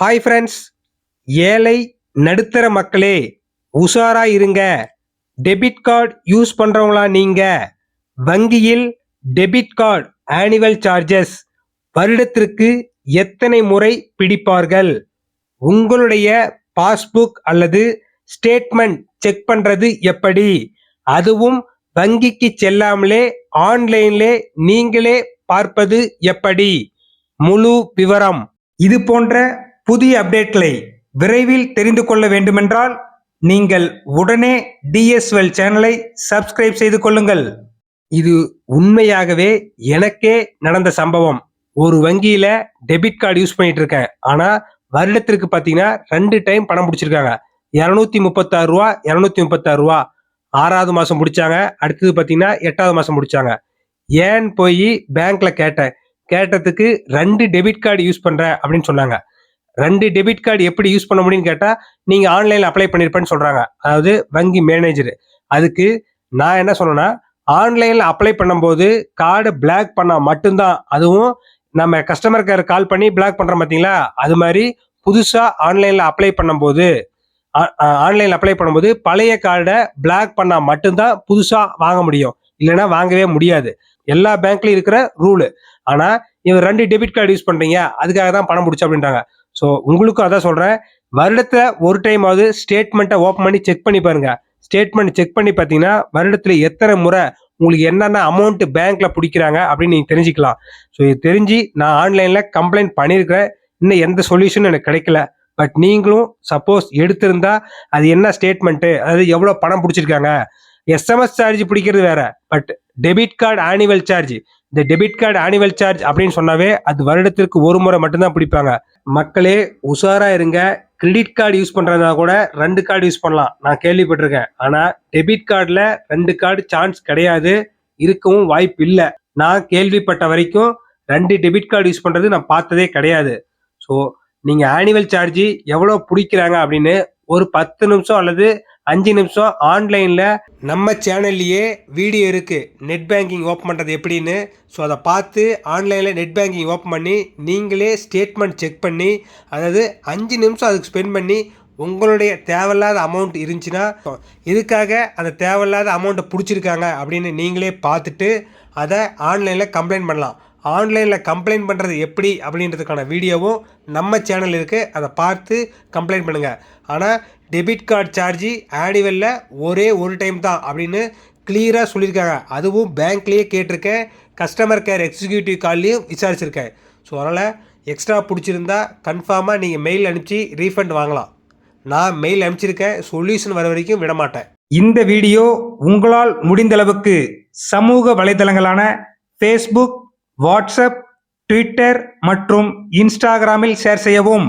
Hi friends ஏழை நடுத்தர மக்களே உஷாரா இருங்க. டெபிட் கார்டு யூஸ் பண்ணுறவங்களா நீங்கள் வங்கியில் டெபிட் கார்டு ஆனுவல் சார்ஜஸ் வருடத்திற்கு எத்தனை முறை பிடிப்பார்கள்? உங்களுடைய பாஸ்புக் அல்லது ஸ்டேட்மெண்ட் செக் பண்ணுறது எப்படி? அதுவும் வங்கிக்கு செல்லாமலே ஆன்லைன்லே நீங்களே பார்ப்பது எப்படி? முழு விவரம். இது போன்ற புதிய அப்டேட்களை விரைவில் தெரிந்து கொள்ள வேண்டுமென்றால் நீங்கள் உடனே டிஎஸ்எல் சேனலை சப்ஸ்கிரைப் செய்து கொள்ளுங்கள். இது உண்மையாகவே எனக்கே நடந்த சம்பவம். ஒரு வங்கியில டெபிட் கார்டு யூஸ் பண்ணிட்டு இருக்கேன் ஆனா வருடத்திற்கு பாத்தீங்கன்னா ரெண்டு டைம் பணம் பிடிச்சிருக்காங்க. இரநூத்தி முப்பத்தாறு ரூபா இரநூத்தி முப்பத்தாறு ரூபா. ஆறாவது மாசம் முடிச்சாங்க அடுத்தது பாத்தீங்கன்னா எட்டாவது மாசம் முடிச்சாங்க ஏன் போய் பேங்க்ல கேட்டேன். கேட்டதுக்கு ரெண்டு டெபிட் கார்டு யூஸ் பண்ற அப்படின்னு சொன்னாங்க. ரெண்டு டெபிட் கார்டு எப்படி யூஸ் பண்ண முடியும்னு கேட்டால் நீங்கள் ஆன்லைனில் அப்ளை பண்ணிருப்பேன்னு சொல்கிறாங்க அதாவது வங்கி மேனேஜர் அதுக்கு நான் என்ன சொன்னேன்னா ஆன்லைனில் அப்ளை பண்ணும்போது கார்டு பிளாக் பண்ணால் மட்டும்தான். அதுவும் நம்ம கஸ்டமர் கேர் கால் பண்ணி பிளாக் பண்ணுறோம் பார்த்தீங்களா அது மாதிரி புதுசாக ஆன்லைனில் அப்ளை பண்ணும்போது ஆன்லைனில் அப்ளை பண்ணும்போது பழைய கார்டை பிளாக் பண்ணால் மட்டும்தான் புதுசாக வாங்க முடியும். இல்லைன்னா வாங்கவே முடியாது. எல்லா பேங்க்லையும் இருக்கிற ரூலு ஆனால் இவங்க ரெண்டு டெபிட் கார்டு யூஸ் பண்ணுறீங்க அதுக்காக தான் பணம் பிடிச்ச அப்படின்றாங்க. ஸோ உங்களுக்கும் அதான் சொல்கிறேன் வருடத்தில் ஒரு டைமாவது ஸ்டேட்மெண்ட்டை ஓப்பன் பண்ணி செக் பண்ணி பாருங்க. ஸ்டேட்மெண்ட் செக் பண்ணி பார்த்தீங்கன்னா வருடத்தில் எத்தனை முறை உங்களுக்கு என்னென்ன அமௌண்ட் பேங்க்ல பிடிக்கிறாங்க அப்படின்னு நீங்கள் தெரிஞ்சுக்கலாம். ஸோ இது தெரிஞ்சு நான் ஆன்லைனில் கம்ப்ளைண்ட் பண்ணியிருக்கிறேன். இன்னும் எந்த சொல்யூஷனும் எனக்கு கிடைக்கல. பட் நீங்களும் சப்போஸ் எடுத்திருந்தா அது என்ன ஸ்டேட்மெண்ட்டு அதாவது எவ்வளோ பணம் பிடிச்சிருக்காங்க? எஸ்எம்எஸ் சார்ஜ் பிடிக்கிறது வேற. But debit card annual charge இந்த டெபிட் கார்டு ஆனுவல் சார்ஜ் அப்படின்னு சொன்னாவே அது வருடத்திற்கு ஒரு முறை மட்டும்தான் பிடிப்பாங்க. மக்களே உஷாரா இருங்க. கிரெடிட் கார்டு யூஸ் பண்றதா கூட ரெண்டு கார்டு யூஸ் பண்ணலாம். நான் கேள்விப்பட்டிருக்கேன். ஆனா டெபிட் கார்டுல ரெண்டு கார்டு சான்ஸ் கிடையாது. இருக்கவும் வாய்ப்பு இல்லை. நான் கேள்விப்பட்ட வரைக்கும் ரெண்டு டெபிட் கார்டு யூஸ் பண்றது நான் பார்த்ததே கிடையாது. ஸோ நீங்க ஆனுவல் சார்ஜ் எவ்வளோ பிடிக்கிறாங்க அப்படின்னு ஒரு பத்து நிமிஷம் அல்லது அஞ்சு நிமிஷம் ஆன்லைனில் நம்ம சேனல்லையே வீடியோ இருக்குது நெட் பேங்கிங் ஓப்பன் பண்ணுறது எப்படின்னு? ஸோ அதை பார்த்து ஆன்லைனில் நெட் பேங்கிங் ஓப்பன் பண்ணி நீங்களே ஸ்டேட்மெண்ட் செக் பண்ணி அதாவது அஞ்சு நிமிஷம் அதுக்கு ஸ்பெண்ட் பண்ணி உங்களுடைய தேவையில்லாத அமௌண்ட் இருந்துச்சுன்னா இதுக்காக அந்த தேவையில்லாத அமௌண்ட்டை பிடிச்சிருக்காங்க அப்படின்னு நீங்களே பார்த்துட்டு அதை ஆன்லைனில் கம்ப்ளைண்ட் பண்ணலாம். ஆன்லைனில் கம்ப்ளைண்ட் பண்ணுறது எப்படி அப்படின்றதுக்கான வீடியோவும் நம்ம சேனல் இருக்குது அதை பார்த்து கம்ப்ளைண்ட் பண்ணுங்கள் ஆனால் டெபிட் கார்டு சார்ஜி ஆனுவலில் ஒரே ஒரு டைம் தான் அப்படின்னு கிளியராக சொல்லியிருக்காங்க. அதுவும் பேங்க்லேயே கேட்டிருக்கேன். கஸ்டமர் கேர் எக்ஸிக்யூட்டிவ் கால்லையும் விசாரிச்சிருக்கேன். ஸோ அதனால் எக்ஸ்ட்ரா பிடிச்சிருந்தா கன்ஃபார்மாக நீங்கள் மெயில் அனுப்பிச்சி ரீஃபண்ட் வாங்கலாம். நான் மெயில் அனுப்பிச்சிருக்கேன். சொல்யூஷன் வர வரைக்கும் விடமாட்டேன் இந்த வீடியோ உங்களால் முடிந்தளவுக்கு சமூக வலைதளங்களான ஃபேஸ்புக் வாட்ஸ்அப் ட்விட்டர் மற்றும் இன்ஸ்டாகிராமில் ஷேர் செய்யவும்.